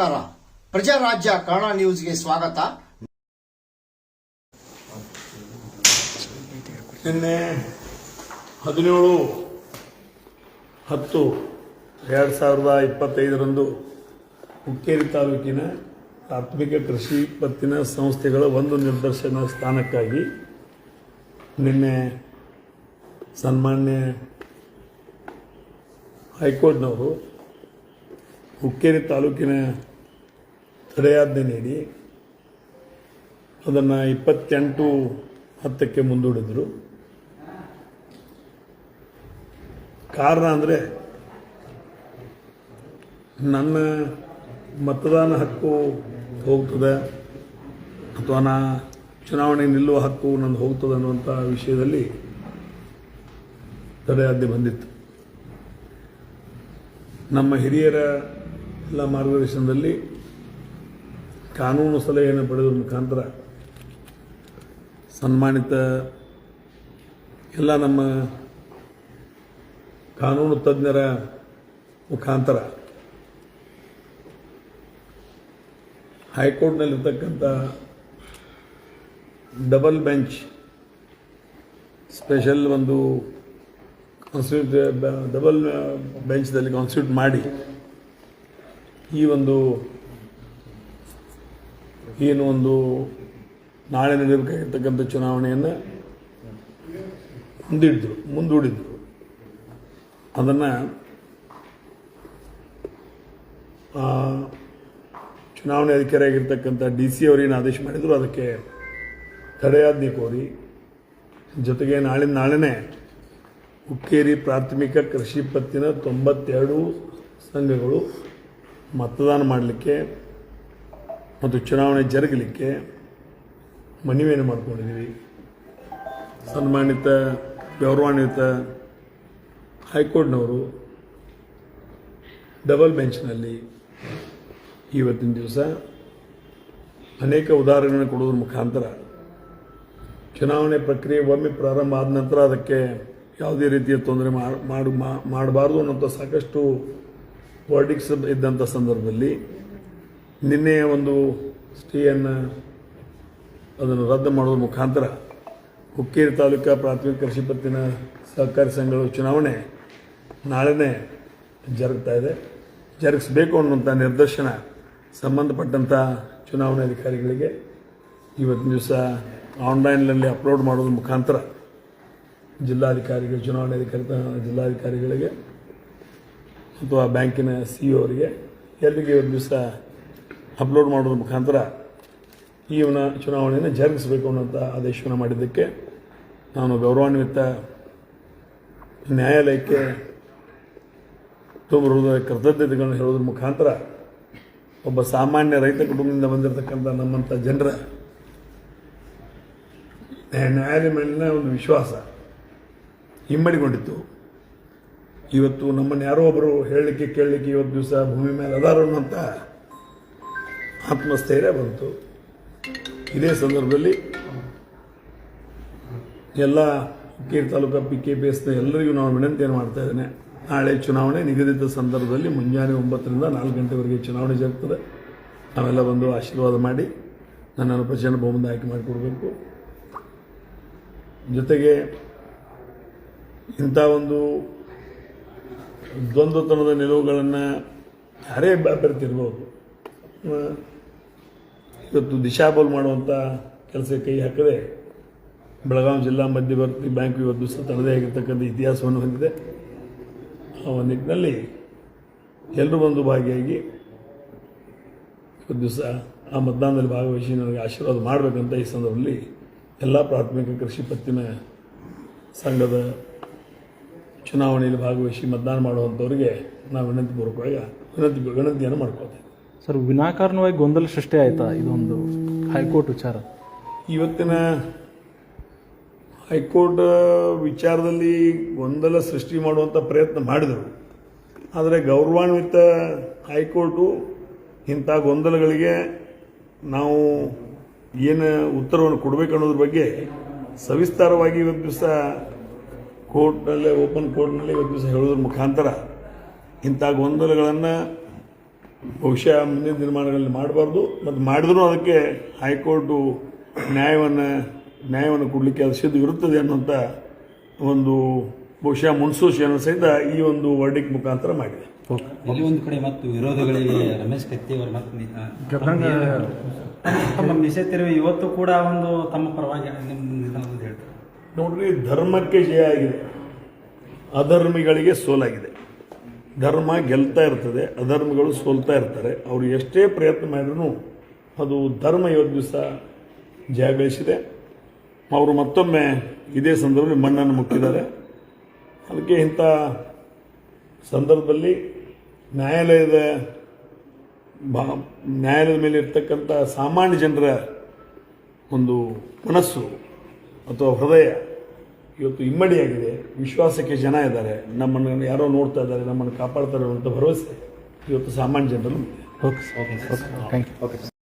ನಮಸ್ಕಾರ. ಪ್ರಜಾರಾಜ್ಯ ಕನ್ನಡ ನ್ಯೂಸ್ಗೆ ಸ್ವಾಗತ. ನಿನ್ನೆ ಹದಿನೇಳು ಹತ್ತು ಎರಡು ಸಾವಿರದ ಇಪ್ಪತ್ತೈದರಂದು ಹುಕ್ಕೇರಿ ತಾಲೂಕಿನ ಪ್ರಾಥಮಿಕ ಕೃಷಿ ಪತ್ತಿನ ಸಂಸ್ಥೆಗಳ ಒಂದು ನಿರ್ದರ್ಶನ ಸ್ಥಾನಕ್ಕಾಗಿ ನಿನ್ನೆ ಸನ್ಮಾನ್ಯ ಹೈಕೋರ್ಟ್ನವರು ಹುಕ್ಕೇರಿ ತಾಲೂಕಿನ ತಡೆಯಾಜ್ಞೆ ನೀಡಿ. ಅದನ್ನು ಇಪ್ಪತ್ತೆಂಟು ಹತ್ತಕ್ಕೆ ಮುಂದೂಡಿದರು. ಕಾರಣ ಅಂದರೆ ನನ್ನ ಮತದಾನ ಹಕ್ಕು ಹೋಗ್ತದೆ ಅಥವಾ ನಾ ಚುನಾವಣೆ ನಿಲ್ಲುವ ಹಕ್ಕು ನಂದು ಹೋಗ್ತದೆ ಅನ್ನುವಂಥ ವಿಷಯದಲ್ಲಿ ತಡೆಯಾಜ್ಞೆ ಬಂದಿತ್ತು. ನಮ್ಮ ಹಿರಿಯರ ಎಲ್ಲ ಮಾರ್ಗದರ್ಶನದಲ್ಲಿ ಕಾನೂನು ಸಲಹೆಯನ್ನು ಪಡೆದ ಮುಖಾಂತರ ಸನ್ಮಾನಿತ ಎಲ್ಲ ನಮ್ಮ ಕಾನೂನು ತಜ್ಞರ ಮುಖಾಂತರ ಹೈಕೋರ್ಟ್ನಲ್ಲಿರ್ತಕ್ಕಂಥ ಡಬಲ್ ಬೆಂಚ್ ಸ್ಪೆಷಲ್ ಒಂದು ಕಾನ್ಸ್ಟಿಟ್ಯೂಟ್ ಡಬಲ್ ಬೆಂಚ್ದಲ್ಲಿ ಕಾನ್ಸ್ಟಿಟ್ಯೂಟ್ ಮಾಡಿ ಈ ಒಂದು ಏನು ಒಂದು ನಾಳೆ ನಡೆಯಬೇಕಾಗಿರ್ತಕ್ಕಂಥ ಚುನಾವಣೆಯನ್ನು ಮುಂದಿಡಿದ್ರು, ಮುಂದೂಡಿದ್ರು. ಅದನ್ನು ಚುನಾವಣೆ ಅಧಿಕಾರಿಯಾಗಿರ್ತಕ್ಕಂಥ ಡಿ ಸಿ ಅವರೇನು ಆದೇಶ ಮಾಡಿದ್ರು, ಅದಕ್ಕೆ ತಡೆಯಾಜ್ಞೆ ಕೋರಿ, ಜೊತೆಗೆ ನಾಳೆ, ನಾಳೆನೇ ಹುಕ್ಕೇರಿ ಪ್ರಾಥಮಿಕ ಕೃಷಿ ಪತ್ತಿನ ತೊಂಬತ್ತೆರಡು ಸಂಘಗಳು ಮತದಾನ ಮಾಡಲಿಕ್ಕೆ ಮತ್ತು ಚುನಾವಣೆ ಜರುಗಲಿಕ್ಕೆ ಮನವಿಯನ್ನು ಮಾಡಿಕೊಂಡಿದ್ದೀವಿ. ಸನ್ಮಾನಿತ, ಗೌರವಾನ್ವಿತ ಹೈಕೋರ್ಟ್ನವರು ಡಬಲ್ ಬೆಂಚ್ನಲ್ಲಿ ಇವತ್ತಿನ ದಿವಸ ಅನೇಕ ಉದಾಹರಣೆಗಳನ್ನು ಕೊಡೋದ್ರ ಮುಖಾಂತರ ಚುನಾವಣೆ ಪ್ರಕ್ರಿಯೆ ಒಮ್ಮೆ ಪ್ರಾರಂಭ ಆದ ನಂತರ ಅದಕ್ಕೆ ಯಾವುದೇ ರೀತಿಯ ತೊಂದರೆ ಮಾಡಬಾರ್ದು ಅನ್ನೋಂಥ ಸಾಕಷ್ಟು ವರ್ಡಿಕ್ಸ್ ಇದ್ದಂಥ ಸಂದರ್ಭದಲ್ಲಿ ನಿನ್ನೆಯ ಒಂದು ಸ್ಟೇಯನ್ನು ಅದನ್ನು ರದ್ದು ಮಾಡೋದ್ರ ಮುಖಾಂತರ ಹುಕ್ಕೇರಿ ತಾಲೂಕಾ ಪ್ರಾಥಮಿಕ ಕೃಷಿ ಪತ್ತಿನ ಸಹಕಾರಿ ಸಂಘಗಳ ಚುನಾವಣೆ ನಾಳೆನೇ ಜರುಗ್ತಾ ಇದೆ. ಜರುಗಿಸಬೇಕು ಅನ್ನುವಂಥ ನಿರ್ದೇಶನ ಸಂಬಂಧಪಟ್ಟಂಥ ಚುನಾವಣಾ ಅಧಿಕಾರಿಗಳಿಗೆ ಇವತ್ತಿನ ದಿವಸ ಆನ್ಲೈನ್ನಲ್ಲಿ ಅಪ್ಲೋಡ್ ಮಾಡೋದ್ರ ಮುಖಾಂತರ ಜಿಲ್ಲಾಧಿಕಾರಿಗಳು ಚುನಾವಣಾಧಿಕಾರಿ ಜಿಲ್ಲಾಧಿಕಾರಿಗಳಿಗೆ ಅಥವಾ ಬ್ಯಾಂಕಿನ ಸಿ ಅವರಿಗೆ ಎಲ್ಲಿಗೆ ಇವತ್ತು ದಿವಸ ಅಪ್ಲೋಡ್ ಮಾಡೋದ್ರ ಮುಖಾಂತರ ಈವನ ಚುನಾವಣೆಯನ್ನು ಜರುಗಿಸಬೇಕು ಅನ್ನೋಂಥ ಆದೇಶವನ್ನು ಮಾಡಿದ್ದಕ್ಕೆ ನಾನು ಗೌರವಾನ್ವಿತ ನ್ಯಾಯಾಲಯಕ್ಕೆ ತುಂಬ ಕೃತಜ್ಞತೆಗಳನ್ನು ಹೇಳೋದ್ರ ಮುಖಾಂತರ ಒಬ್ಬ ಸಾಮಾನ್ಯ ರೈತ ಕುಟುಂಬದಿಂದ ಬಂದಿರತಕ್ಕಂಥ ನಮ್ಮಂಥ ಜನರ ನ್ಯಾಯ- ನ್ಯಾಯಾಲಯ ಮೇಲಿನ ಒಂದು ವಿಶ್ವಾಸ ಹಿಮ್ಮಡಿಗೊಂಡಿತ್ತು. ಇವತ್ತು ನಮ್ಮನ್ನು ಯಾರೋ ಒಬ್ಬರು ಹೇಳಲಿಕ್ಕೆ ಕೇಳಲಿಕ್ಕೆ ಇವತ್ತು ದಿವಸ ಭೂಮಿ ಮೇಲೆ ಅದಾರ ಅನ್ನೋಂಥ ಆತ್ಮಸ್ಥೈರ್ಯ ಬಂತು. ಇದೇ ಸಂದರ್ಭದಲ್ಲಿ ಎಲ್ಲ Hukkeri taluka P K P ಎಸ್ನ ಎಲ್ಲರಿಗೂ ನಾನು ವಿನಂತಿಯನ್ನು ಮಾಡ್ತಾ ಇದ್ದೇನೆ. ನಾಳೆ ಚುನಾವಣೆ ನಿಗದಿತ ಸಂದರ್ಭದಲ್ಲಿ ಮುಂಜಾನೆ ಒಂಬತ್ತರಿಂದ ನಾಲ್ಕು ಗಂಟೆವರೆಗೆ ಚುನಾವಣೆ ಜರುಗ್ತದೆ. ನಾವೆಲ್ಲ ಬಂದು ಆಶೀರ್ವಾದ ಮಾಡಿ ನನ್ನನ್ನು ಪ್ರಚಂಡ ಬಹುಮತ ಆಯ್ಕೆ ಮಾಡಿಕೊಡ್ಬೇಕು. ಜೊತೆಗೆ ಇಂಥ ಒಂದು ದ್ವಂದ್ವತನದ ನಿಲುವುಗಳನ್ನು ಯಾರೇ ಅಭ್ಯರ್ಥಿ ಇವತ್ತು ದಿಶಾಬೋಲ್ ಮಾಡುವಂಥ ಕೆಲಸ ಕೈ ಹಾಕದೆ ಬೆಳಗಾವಿ ಜಿಲ್ಲಾ ಮಧ್ಯವರ್ತಿ ಬ್ಯಾಂಕ್ ಇವತ್ತು ಸಹ ತನ್ನದೇ ಆಗಿರ್ತಕ್ಕಂಥ ಇತಿಹಾಸವನ್ನು ಹೊಂದಿದೆ. ಆ ಒಂದು ನಿಟ್ಟಿನಲ್ಲಿ ಎಲ್ಲರೂ ಬಂದು ಭಾಗಿಯಾಗಿ ಇವತ್ತು ದಿವಸ ಆ ಮತದಾನದಲ್ಲಿ ಭಾಗವಹಿಸಿ ನನಗೆ ಆಶೀರ್ವಾದ ಮಾಡಬೇಕಂತ ಈ ಸಂದರ್ಭದಲ್ಲಿ ಎಲ್ಲ ಪ್ರಾಥಮಿಕ ಕೃಷಿ ಪತ್ತಿನ ಸಂಘದ ಚುನಾವಣೆಯಲ್ಲಿ ಭಾಗವಹಿಸಿ ಮತದಾನ ಮಾಡುವಂಥವ್ರಿಗೆ ನಾವು ವಿನಂತಿಪೂರ್ವಕವಾಗಿ ವಿನಂತಿ ವಿನಂತಿಯನ್ನು ಮಾಡ್ಕೊಳ್ತೇವೆ. ಸರ್, ವಿನಾಕಾರಣವಾಗಿ ಗೊಂದಲ ಸೃಷ್ಟಿ ಆಯ್ತಾ ಇದೊಂದು ಹೈಕೋರ್ಟ್ ವಿಚಾರ? ಇವತ್ತಿನ ಹೈಕೋರ್ಟ್ ವಿಚಾರದಲ್ಲಿ ಗೊಂದಲ ಸೃಷ್ಟಿ ಮಾಡುವಂಥ ಪ್ರಯತ್ನ ಮಾಡಿದರು. ಆದರೆ ಗೌರವಾನ್ವಿತ ಹೈಕೋರ್ಟು ಇಂಥ ಗೊಂದಲಗಳಿಗೆ ನಾವು ಏನು ಉತ್ತರವನ್ನು ಕೊಡಬೇಕು ಅನ್ನೋದ್ರ ಬಗ್ಗೆ ಸವಿಸ್ತಾರವಾಗಿ ಇವತ್ತು ದಿವಸ ಕೋರ್ಟ್ನಲ್ಲೇ, ಓಪನ್ ಕೋರ್ಟ್ನಲ್ಲಿ ಇವತ್ತು ದಿವಸ ಹೇಳೋದ್ರ ಮುಖಾಂತರ ಇಂಥ ಗೊಂದಲಗಳನ್ನು ಬಹುಶಃ ಮುಂದಿನ ದಿನಮಾನಗಳಲ್ಲಿ ಮಾಡಬಾರ್ದು ಮತ್ತು ಮಾಡಿದ್ರೂ ಅದಕ್ಕೆ ಹೈಕೋರ್ಟು ನ್ಯಾಯವನ್ನು ನ್ಯಾಯವನ್ನು ಕೊಡಲಿಕ್ಕೆ ಅದು ಸಿದ್ಧ ಇರುತ್ತದೆ ಅನ್ನುವಂಥ ಒಂದು ಬಹುಶಃ ಮುನ್ಸೂಚನೆ ಸಹಿತ ಈ ಒಂದು ವರ್ಡಿಕ್ ಮುಖಾಂತರ ಮಾಡಿದೆ. ಇಲ್ಲಿ ಒಂದು ಕಡೆ ಮತ್ತು ವಿರೋಧಗಳಿಗೆ ರಮೇಶ್ ಕತ್ತಿ ಅವರು ಮತ್ತು ನಿಷೇಧಿರುವ ಇವತ್ತು ಕೂಡ ಒಂದು ತಮ್ಮ ಪರವಾಗಿ ನಿಮ್ಮ ಹೇಳ್ತಾರೆ. ನೋಡ್ರಿ ಧರ್ಮಕ್ಕೆ ಜಯ ಆಗಿದೆ. ಅಧರ್ಮಿಗಳಿಗೆ ಸೋಲಾಗಿದೆ. ಧರ್ಮ ಗೆಲ್ತಾ ಇರ್ತದೆ, ಅಧರ್ಮಗಳು ಸೋಲ್ತಾ ಇರ್ತಾರೆ. ಅವರು ಎಷ್ಟೇ ಪ್ರಯತ್ನ ಮಾಡಿದ್ರು ಅದು ಧರ್ಮ ಇವತ್ತು ದಿವಸ ಜಯ ಗಳಿಸಿದೆ. ಅವರು ಮತ್ತೊಮ್ಮೆ ಇದೇ ಸಂದರ್ಭದಲ್ಲಿ ಮಣ್ಣನ್ನು ಮುಕ್ಕಿದ್ದಾರೆ ಅದಕ್ಕೆ ಇಂಥ ಸಂದರ್ಭದಲ್ಲಿ ನ್ಯಾಯಾಲಯದ ಬಾ, ನ್ಯಾಯಾಲಯದ ಮೇಲೆ ಇರ್ತಕ್ಕಂಥ ಸಾಮಾನ್ಯ ಜನರ ಒಂದು ಮನಸ್ಸು ಅಥವಾ ಹೃದಯ ಇವತ್ತು ಇಮ್ಮಡಿಯಾಗಿದೆ ವಿಶ್ವಾಸಕ್ಕೆ ಜನ ಇದ್ದಾರೆ. ನಮ್ಮನ್ನು ಯಾರೋ ನೋಡ್ತಾ ಇದ್ದಾರೆ ನಮ್ಮನ್ನು ಕಾಪಾಡ್ತಾರೆ ಅಂತ ಭರವಸೆ ಇವತ್ತು ಸಾಮಾನ್ಯ ಜನರಲ್ಲೂ ಇದೆ okay sir okay thank you okay